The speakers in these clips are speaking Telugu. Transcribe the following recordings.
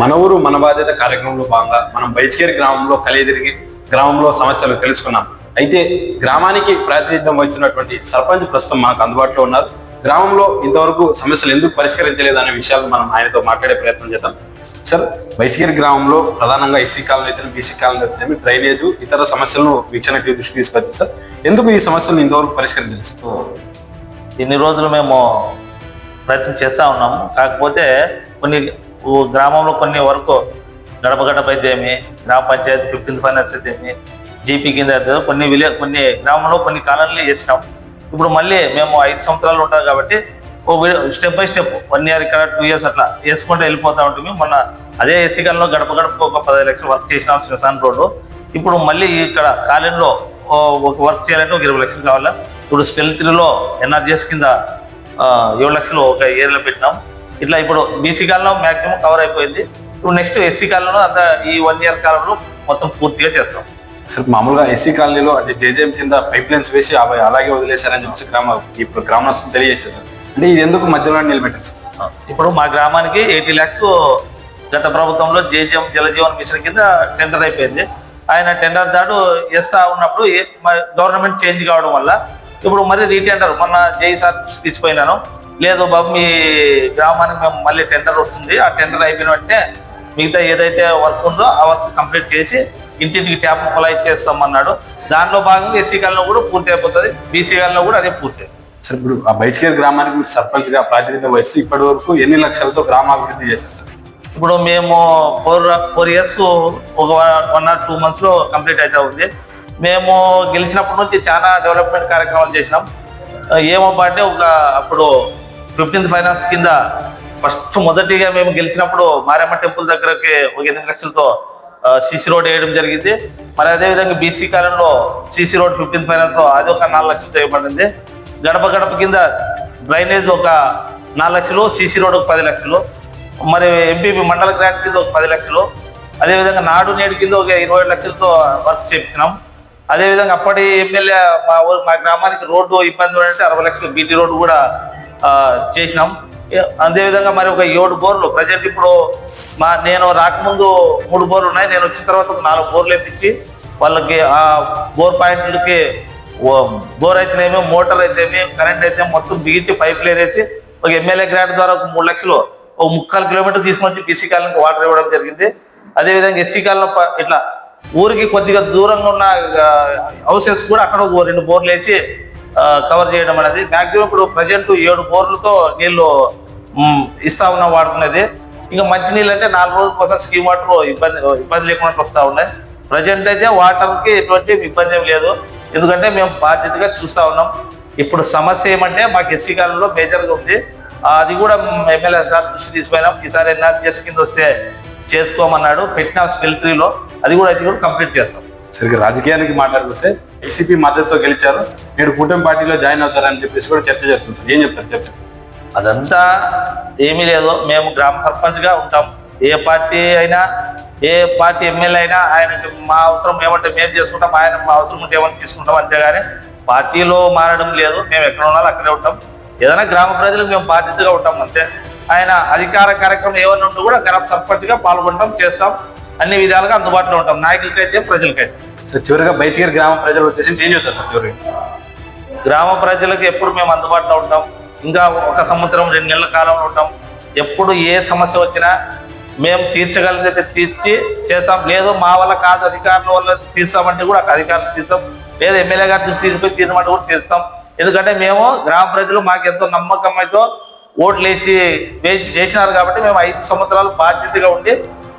మన ఊరు మన బాధ్యత కార్యక్రమంలో భాగంగా మనం బైచికేరి గ్రామంలో కలిదిరిగి గ్రామంలో సమస్యలు తెలుసుకున్నాం. అయితే గ్రామానికి ప్రాతినిధ్యం వహిస్తున్నటువంటి సర్పంచ్ ప్రస్తుతం మనకు అందుబాటులో ఉన్నారు. గ్రామంలో ఇంతవరకు సమస్యలు ఎందుకు పరిష్కరించలేదు అనే విషయాలు మనం ఆయనతో మాట్లాడే ప్రయత్నం చేద్దాం. సార్ బైచికేరి గ్రామంలో ప్రధానంగా ఎస్సీ కాలనీ అయితే బీసీ కాలనీ అయితే డ్రైనేజ్ ఇతర సమస్యలను వీక్షణకి దృష్టి తీసుకొచ్చింది సార్. ఎందుకు ఈ సమస్యలను ఇంతవరకు పరిష్కరించలేదు సార్? ఇన్ని రోజులు మేము ప్రయత్నం చేస్తూ ఉన్నాము. కాకపోతే కొన్ని గ్రామంలో కొన్ని వరకు గడప గడప అయితే ఏమి గ్రామ పంచాయతీ ఫిఫ్టీన్త్ ఫైనాన్స్ అయితే ఏమి జీపీ కింద అయితే కొన్ని విలే కొన్ని గ్రామంలో కొన్ని కాలనీలు చేసినాం. ఇప్పుడు మళ్ళీ మేము ఐదు సంవత్సరాలు ఉంటాం కాబట్టి ఓ step by step one year ఇక్కడ టూ ఇయర్స్ అట్లా వేసుకుంటూ వెళ్ళిపోతా ఉంటుంది మొన్న అదే ఎస్సీ కాలంలో గడప గడప ఒక పదహైదు లక్షలు వర్క్ చేసినాం శ్మశాన్ రోడ్డు. ఇప్పుడు మళ్ళీ ఇక్కడ కాలనీలో ఒక వర్క్ చేయాలంటే ఒక ఇరవై లక్షలు కావాలా. ఇప్పుడు స్పెల్త్రీలో ఎన్ఆర్జీఎస్ కింద ఏడు లక్షలు ఒక ఏరియాలో పెట్టినాం. ఇట్లా ఇప్పుడు బీసీ కాలంలో మాక్సిమం కవర్ అయిపోయింది. ఇప్పుడు నెక్స్ట్ ఎస్సీ కాలంలో అంత ఈ వన్ ఇయర్ కాలంలో మొత్తం పూర్తిగా చేస్తాం. సార్ మామూలుగా ఎస్సీ కాలనీలో అంటే జేజేఎం కింద పైప్ లైన్స్ వేసి అవి అలాగే వదిలేశారని చెప్పేసి గ్రామ ఇప్పుడు గ్రామస్తులు తెలియజేశారు సార్. అంటే ఇది ఎందుకు మధ్యలో నిలబెట్టారు సార్? ఇప్పుడు మా గ్రామానికి ఎయిటీ ల్యాక్స్ గత ప్రభుత్వంలో జేజీఎం జలజీవన్ మిషన్ కింద టెండర్ అయిపోయింది. ఆయన టెండర్ దాడు వేస్తా ఉన్నప్పుడు గవర్నమెంట్ చేంజ్ కావడం వల్ల ఇప్పుడు మరి రీటెండర్ మొన్న జై సార్ తీసిపోయినాను. లేదు బాబు మీ గ్రామానికి మేము మళ్ళీ టెండర్ వస్తుంది. ఆ టెండర్ అయిపోయిన వెంటనే మిగతా ఏదైతే వర్క్ ఉందో ఆ వర్క్ కంప్లీట్ చేసి ఇంటింటికి ట్యాప్ కొలా ఇచ్చేస్తాం అన్నాడు దాంట్లో భాగంగా ఎస్సీ కాలంలో కూడా పూర్తి అయిపోతుంది. బీసీ కాలంలో కూడా అదే పూర్తి. సార్ ఇప్పుడు ఆ బైచికేర్ గ్రామానికి మీరు సర్పంచ్గా ప్రాతినిధ్యం వహిస్తూ ఇప్పటి వరకు ఎన్ని లక్షలతో గ్రామాభివృద్ధి చేశారు సార్? ఇప్పుడు మేము ఫోర్ ఫోర్ ఇయర్స్ ఒక వన్ ఆర్ టూ మంత్స్లో కంప్లీట్ అయితే ఉంది. మేము గెలిచినప్పటి నుంచి చాలా డెవలప్మెంట్ కార్యక్రమాలు చేసినాం. ఏమబ్బా అంటే ఒక అప్పుడు ఫిఫ్టీన్త్ ఫైనాన్స్ కింద ఫస్ట్ మొదటిగా మేము గెలిచినప్పుడు మారమ్మ టెంపుల్ దగ్గరకి ఒక ఎనిమిది లక్షలతో సిసి రోడ్ వేయడం జరిగింది. మరి అదేవిధంగా బీసీ కాలంలో సిసి రోడ్ ఫిఫ్టీన్త్ ఫైనాన్స్లో అది ఒక నాలుగు లక్షలతో వేయబడింది గడప గడప కింద డ్రైనేజ్ ఒక నాలుగు లక్షలు సిసి రోడ్ ఒక పది లక్షలు మరి ఎంపీపీ మండల గ్రాంట్ కింద ఒక పది లక్షలు అదేవిధంగా నాడు నేడు కింద ఒక ఇరవై లక్షలతో వర్క్ చేపించినాం అదేవిధంగా అప్పటి ఎమ్మెల్యే మా ఊరు మా గ్రామానికి రోడ్డు ఇబ్బంది ఉంటే అరవై లక్షలు బీటీ రోడ్డు కూడా చేసినాం. అదేవిధంగా మరి ఒక ఏడు బోర్లు. ప్రజెంట్ ఇప్పుడు మా నేను రాకముందు మూడు బోర్లు ఉన్నాయి. నేను వచ్చిన తర్వాత ఒక నాలుగు బోర్లు వేపించి వాళ్ళకి ఆ బోర్ పాయింట్లకి బోర్ అయితేనేమి మోటార్ అయితేమి కరెంట్ అయితే మొత్తం బిగించి పైప్ లైన్ వేసి ఒక ఎమ్మెల్యే గ్రాంట్ ద్వారా ఒక మూడు లక్షలు ఒక ముక్కాలు కిలోమీటర్ తీసుకొని బీసీ కాలనీకి వాటర్ ఇవ్వడం జరిగింది. అదేవిధంగా ఎస్సీ కాలనీ ఇట్లా ఊరికి కొద్దిగా దూరంగా ఉన్న హౌసెస్ కూడా అక్కడ ఒక రెండు బోర్లు వేసి కవర్ చేయడం అనేది మ్యాక్సిమం ఇప్పుడు ప్రజెంట్ ఏడు బోర్లతో నీళ్ళు ఇస్తా ఉన్నాం వాడుకునేది. ఇంకా మంచి నీళ్ళు అంటే నాలుగు రోజుల కోసం స్కీమ్ వాటర్ ఇబ్బంది ఇబ్బంది లేకుండా వస్తూ ఉన్నాయి. ప్రజెంట్ అయితే వాటర్కి ఎటువంటి ఇబ్బంది ఏం లేదు. ఎందుకంటే మేము బాధ్యతగా చూస్తూ ఉన్నాం. ఇప్పుడు సమస్య ఏమంటే మాకు ఎస్సీ కాలంలో మేజర్గా ఉంది. అది కూడా ఎమ్మెల్యే సార్ దృష్టి తీసుకుపోయినాం. ఈసారి ఎన్ఆర్జిఎస్ కింద వస్తే చేసుకోమన్నాడు. పెట్టిన మిలిటరీలో అది కూడా అది కూడా కంప్లీట్ చేస్తాం. సరిగ్గా రాజకీయానికి మాట్లాడుకొస్తే వైసీపీ మద్దతుతో గెలిచారు. మీరు కూటమి పార్టీలో జాయిన్ అవుతారని చెప్పేసి కూడా చర్చ జరుగుతుంది సార్. ఏం చెప్తారు చర్చ? అదంతా ఏమీ లేదు. మేము గ్రామ సర్పంచ్గా ఉంటాం. ఏ పార్టీ అయినా ఏ పార్టీ ఎమ్మెల్యే అయినా ఆయన మా అవసరం ఏమంటే మేము చేసుకుంటాం. ఆయన మా అవసరం ఉంటే ఏమైనా తీసుకుంటాం అంతేగాని పార్టీలో మారడం లేదు. మేము ఎక్కడ ఉండాలో అక్కడే ఉంటాం. ఏదైనా గ్రామ ప్రజలకు మేము బాధ్యతగా ఉంటాం అంతే. ఆయన అధికార కార్యక్రమం ఏమైనా ఉంటే కూడా గ్రామ సర్పంచ్గా పాల్గొంటాం చేస్తాం. అన్ని విధాలుగా అందుబాటులో ఉంటాం. నాయకులకైతే ప్రజలకైతే. సార్ చివరిగా బైచికేర్ గ్రామ ప్రజల ఉద్దేశించి ఏం చెప్తారు సార్ చివరికి గ్రామ ప్రజలకు ఎప్పుడు మేము అందుబాటులో ఉంటాం. ఇంకా ఒక సంవత్సరం రెండు నెలల కాలంలో ఉంటాం. ఎప్పుడు ఏ సమస్య వచ్చినా మేము తీర్చగలిగితే తీర్చి చేస్తాం. లేదు మా వల్ల కాదు అధికారుల వల్ల తీర్చామంటే కూడా అధికారులు తీర్చాం. లేదు ఎమ్మెల్యే గారి తీసుకుపోయి తీర్చమంటే కూడా తీర్స్తాం ఎందుకంటే మేము గ్రామ ప్రజలు మాకు ఎంతో నమ్మకం అయితే ఓట్లు వేసి వేసి చేసినారు కాబట్టి మేము ఐదు సంవత్సరాలు బాధ్యతగా ఉండి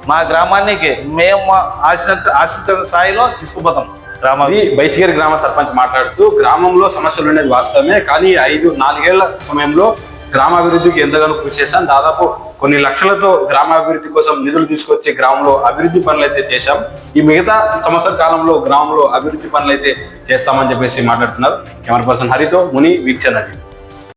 మా గ్రామానికి మేము ఆశించ ఆశించిన స్థాయిలో తీసుకుపోతాం గ్రామ బైచిగిరి గ్రామ సర్పంచ్ మాట్లాడుతూ గ్రామంలో సమస్యలు ఉండేది వాస్తవమే కానీ ఐదు నాలుగేళ్ళ సమయంలో గ్రామాభివృద్ధికి ఎంతగానో కృషి చేశాం. దాదాపు కొన్ని లక్షలతో గ్రామాభివృద్ధి కోసం నిధులు తీసుకొచ్చి గ్రామంలో అభివృద్ధి పనులు అయితే చేశాం. ఈ మిగతా సంవత్సర కాలంలో గ్రామంలో అభివృద్ధి పనులు అయితే చేస్తామని చెప్పేసి మాట్లాడుతున్నారు. కెమెరా పర్సన్ హరితో ముని వీక్షణ